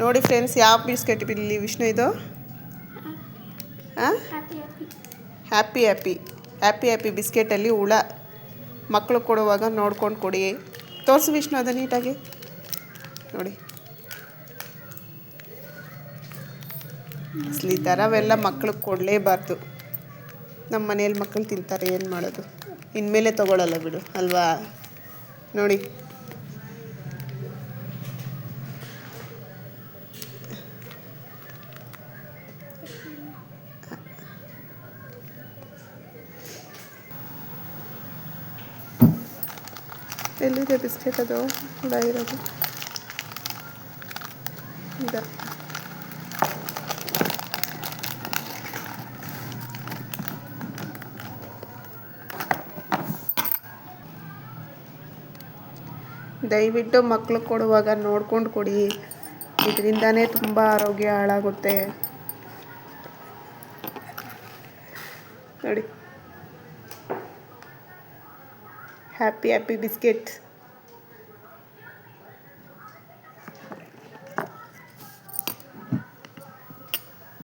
ನೋಡಿ ಫ್ರೆಂಡ್ಸ್, ಯಾವ ಬಿಸ್ಕೆಟ್ ಇಲ್ಲಿ ವಿಷ್ಣು ಇದು? ಹಾಂ ಹ್ಯಾಪಿ ಹ್ಯಾಪಿ ಹ್ಯಾಪಿ ಹ್ಯಾಪಿ ಬಿಸ್ಕೆಟಲ್ಲಿ ಹುಳ. ಮಕ್ಕಳು ಕೊಡುವಾಗ ನೋಡ್ಕೊಂಡು ಕೊಡಿ. ತೋರಿಸು ವಿಷ್ಣು ಅದು ನೀಟಾಗಿ. ನೋಡಿ. ಅಸಲಿ ಈ ಥರವೆಲ್ಲ ಮಕ್ಳಿಗೆ ಕೊಡಲೇಬಾರ್ದು. ನಮ್ಮ ಮನೇಲಿ ಮಕ್ಕಳು ತಿಂತಾರೆ, ಏನು ಮಾಡೋದು? ಇನ್ಮೇಲೆ ತಗೊಳ್ಳಲ್ಲ ಬಿಡು, ಅಲ್ವಾ? ನೋಡಿ. ಎಲ್ಲಿದೆ ಬಿಸ್ಕೆಟ್ ಅದು? ಕೂಡ ಇರೋದು. ದಯವಿಟ್ಟು ಮಕ್ಕಳು ಕೊಡುವಾಗ ನೋಡ್ಕೊಂಡು ಕೊಡಿ. ಇದರಿಂದನೇ ತುಂಬ ಆರೋಗ್ಯ ಹಾಳಾಗುತ್ತೆ. ನೋಡಿ. Happy happy biscuit